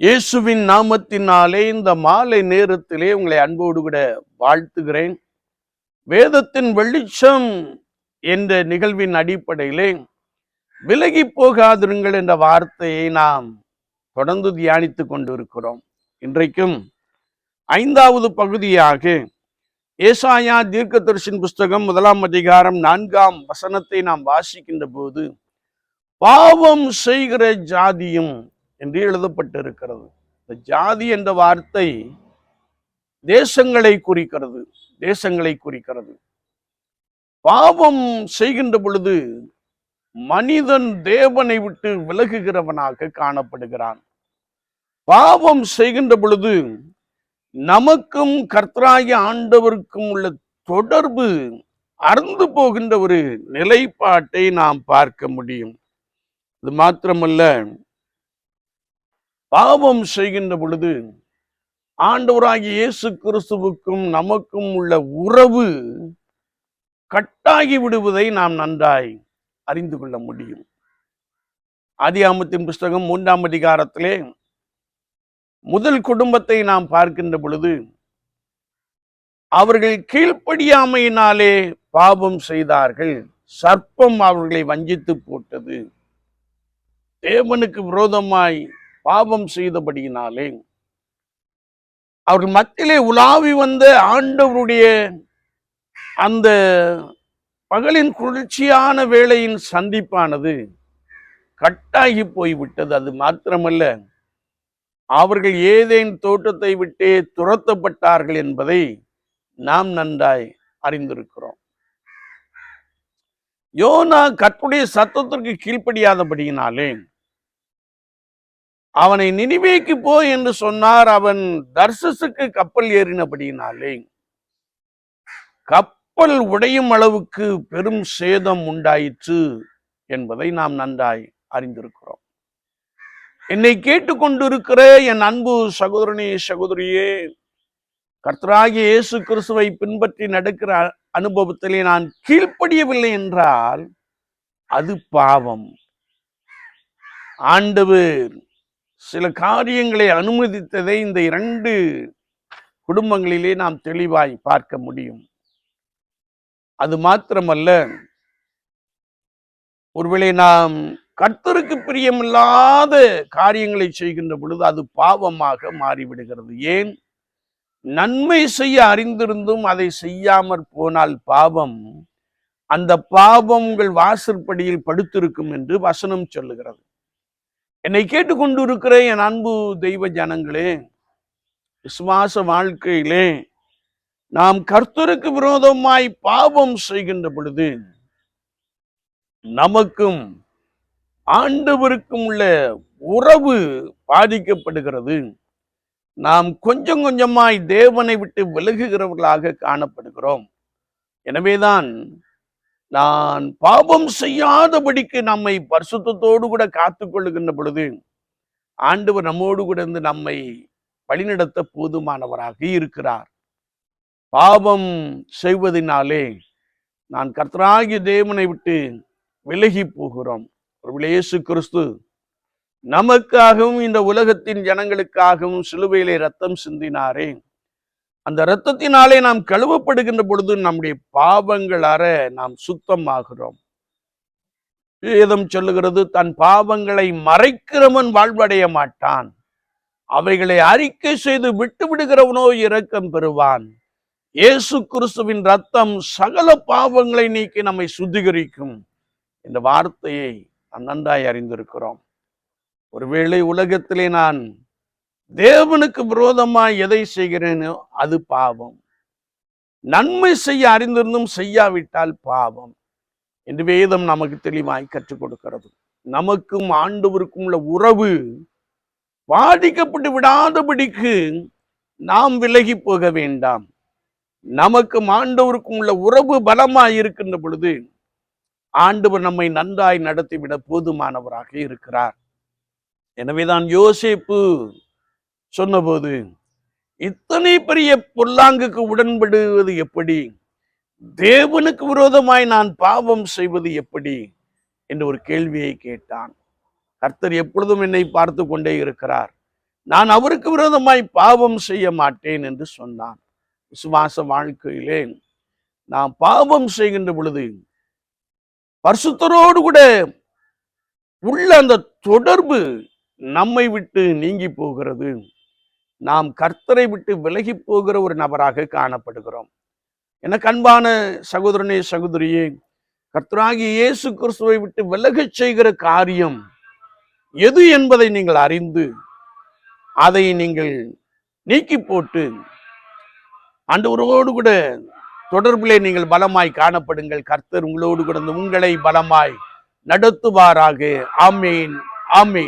இயேசுவின் நாமத்தினாலே இந்த மாலை நேரத்திலே உங்களை அன்போடு கூட வாழ்த்துகிறேன். வேதத்தின் வெளிச்சம் என்ற நிகழ்வின் அடிப்படையிலே விலகி போகாதிருங்கள் என்ற வார்த்தையை நாம் தொடர்ந்து தியானித்துக் கொண்டிருக்கிறோம். இன்றைக்கும் ஐந்தாவது பகுதியாக ஏசாயா தீர்க்கதரிசின் புஸ்தகம் முதலாம் அதிகாரம் நான்காம் வசனத்தை நாம் வாசிக்கின்ற போது பாவம் செய்கிற ஜாதியும் என்று எழுதப்பட்டிருக்கிறது. இந்த ஜாதி என்ற வார்த்தை தேசங்களை குறிக்கிறது தேசங்களை குறிக்கிறது. பாவம் செய்கின்ற பொழுது மனிதன் தேவனை விட்டு விலகுகிறவனாக காணப்படுகிறான். பாவம் செய்கின்ற பொழுது நமக்கும் கர்த்தராய ஆண்டவருக்கும் உள்ள தொடர்பு அறந்து போகின்ற ஒரு நிலைப்பாட்டை நாம் பார்க்க முடியும். இது மாத்திரமல்ல பாவம் செய்கின்ற பொழுது ஆண்டவராகிய இயேசு கிறிஸ்துவுக்கும் நமக்கும் உள்ள உறவு கட்டாகி விடுவதை நாம் நன்றாய் அறிந்து கொள்ள முடியும். ஆதியாமத்தின் புஸ்தகம் மூன்றாம் அதிகாரத்திலே முதல் குடும்பத்தை நாம் பார்க்கின்ற பொழுது அவர்கள் கீழ்ப்படியாமையினாலே பாவம் செய்தார்கள். சர்ப்பம் அவர்களை வஞ்சித்து போட்டது. தேவனுக்கு விரோதமாய் பாவம் செய்தபடியினாலே அவர்கள் மத்தியிலே உலாவி வந்த ஆண்டவருடைய அந்த பகலின் குளிர்ச்சியான வேளையின் சந்திப்பானது கட்டாகி போய்விட்டது. அது மாத்திரமல்ல அவர்கள் ஏதேன் தோட்டத்தை விட்டே துரத்தப்பட்டார்கள் என்பதை நாம் நன்றாய் அறிந்திருக்கிறோம். யோனா கற்புடைய சத்தத்திற்கு கீழ்ப்படியாதபடியினாலே அவனை நினைவேக்கு போ என்று சொன்னார் அவன் தர்சஸுக்கு கப்பல் ஏறினபடியினாலே. கப்பல் உடையும் அளவுக்கு பெரும் சேதம் உண்டாயிற்று என்பதை நாம் நன்றாய் அறிந்திருக்கிறோம். என்னை கேட்டுக்கொண்டிருக்கிற என் அன்பு சகோதரனே சகோதரியே கர்த்தராகிய இயேசு கிறிஸ்துவை பின்பற்றி நடக்கிற அனுபவத்திலே நான் கீழ்ப்படியவில்லை என்றால் அது பாவம். ஆண்டவர் சில காரியங்களை அனுமதித்ததை இந்த இரண்டு குடும்பங்களிலே நாம் தெளிவாய் பார்க்க முடியும். அது மாத்திரமல்ல ஒருவேளை நாம் கர்த்தருக்கு பிரியமில்லாத காரியங்களை செய்கின்ற பொழுது அது பாவமாக மாறிவிடுகிறது. ஏன்? நன்மை செய்ய அறிந்திருந்தும் அதை செய்யாமற் போனால் பாவம் அந்த பாவம் உங்கள் வாசற்படியில் படுத்திருக்கும் என்று வசனம் சொல்லுகிறது. என்னை கேட்டுக்கொண்டிருக்கிற என் அன்பு தெய்வ ஜனங்களே விசுவாச வாழ்க்கையிலே நாம் கர்த்தருக்கு விரோதமாய் பாவம் செய்கின்ற பொழுது நமக்கும் ஆண்டவருக்கும் உள்ள உறவு பாதிக்கப்படுகிறது. நாம் கொஞ்சம் கொஞ்சமாய் தேவனை விட்டு விலகுகிறவர்களாக காணப்படுகிறோம். எனவேதான் நான் பாவம் செய்யாதபடிக்கு நம்மை பரிசுத்தோடு கூட காத்து கொள்ளுகின்ற பொழுது ஆண்டவர் நம்மோடு கூட இருந்து நம்மை வழிநடத்த போதுமானவராக இருக்கிறார். பாவம் செய்வதனாலே நான் கர்த்தராகிய தேவனை விட்டு விலகி போகிறோம். ஒரு இயேசு கிறிஸ்து நமக்காகவும் இந்த உலகத்தின் ஜனங்களுக்காகவும் சிலுவையிலே ரத்தம் சிந்தினாரே. அந்த இரத்தத்தினாலே நாம் கழுவப்படுகின்ற பொழுது நம்முடைய பாவங்கள் அற நாம் சுத்தமாகிறோம். வேதம் சொல்லுகிறது தன் பாவங்களை மறைக்கிறவன் வாழ்வடைய மாட்டான். அவைகளை அறிக்கை செய்து விட்டு விடுகிறவனோ இரக்கம் பெறுவான். இயேசு கிறிஸ்துவின் ரத்தம் சகல பாவங்களை நீக்கி நம்மை சுத்திகரிக்கும். இந்த வார்த்தையை நன்றாய் அறிந்திருக்கிறோம். ஒருவேளை உலகத்திலே நான் தேவனுக்கு விரோதமாய் எதை செய்கிறேனோ அது பாவம். நன்மை செய்ய அறிந்திருந்தும் செய்யாவிட்டால் பாவம் என்று வேதம் நமக்கு தெளிவாய் கற்றுக் கொடுக்கிறது. நமக்கும் ஆண்டவருக்கும் உள்ள உறவு பாதிக்கப்பட்டு விடாதபடிக்கு நாம் விலகி போக வேண்டாம். நமக்கும் ஆண்டவருக்கும் உள்ள உறவு பலமாய் இருக்கின்ற பொழுது ஆண்டவர் நம்மை நன்றாய் நடத்திவிட போதுமானவராக இருக்கிறார். எனவேதான் யோசிப்பு சொன்னபோது இத்தனை பெரிய பொல்லாங்குக்கு உடன்படுவது எப்படி? தேவனுக்கு விரோதமாய் நான் பாவம் செய்வது எப்படி? என்று ஒரு கேள்வியை கேட்டான். கர்த்தர் எப்பொழுதும் என்னை பார்த்து கொண்டே இருக்கிறார். நான் அவருக்கு விரோதமாய் பாவம் செய்ய மாட்டேன் என்று சொன்னான். விசுவாச வாழ்க்கையிலே நாம் பாவம் செய்கின்ற பொழுது பரிசுத்தரோடு கூட உள்ள அந்த தொடர்பு நம்மை விட்டு நீங்கி போகிறது. நாம் கர்த்தரை விட்டு விலகி போகிற ஒரு நபராக காணப்படுகிறோம். என அன்பான சகோதரனே சகோதரியே கர்த்தராகி இயேசு கிறிஸ்துவை விட்டு விலகச் செய்கிற காரியம் எது என்பதை நீங்கள் அறிந்து அதை நீங்கள் நீக்கி போட்டு ஆண்டவரோடு கூட தொடர்பிலே நீங்கள் பலமாய் காணப்படுங்கள். கர்த்தர் உங்களோடு கூட உங்களை பலமாய் நடத்துவாராக. ஆமேன் ஆமேன்.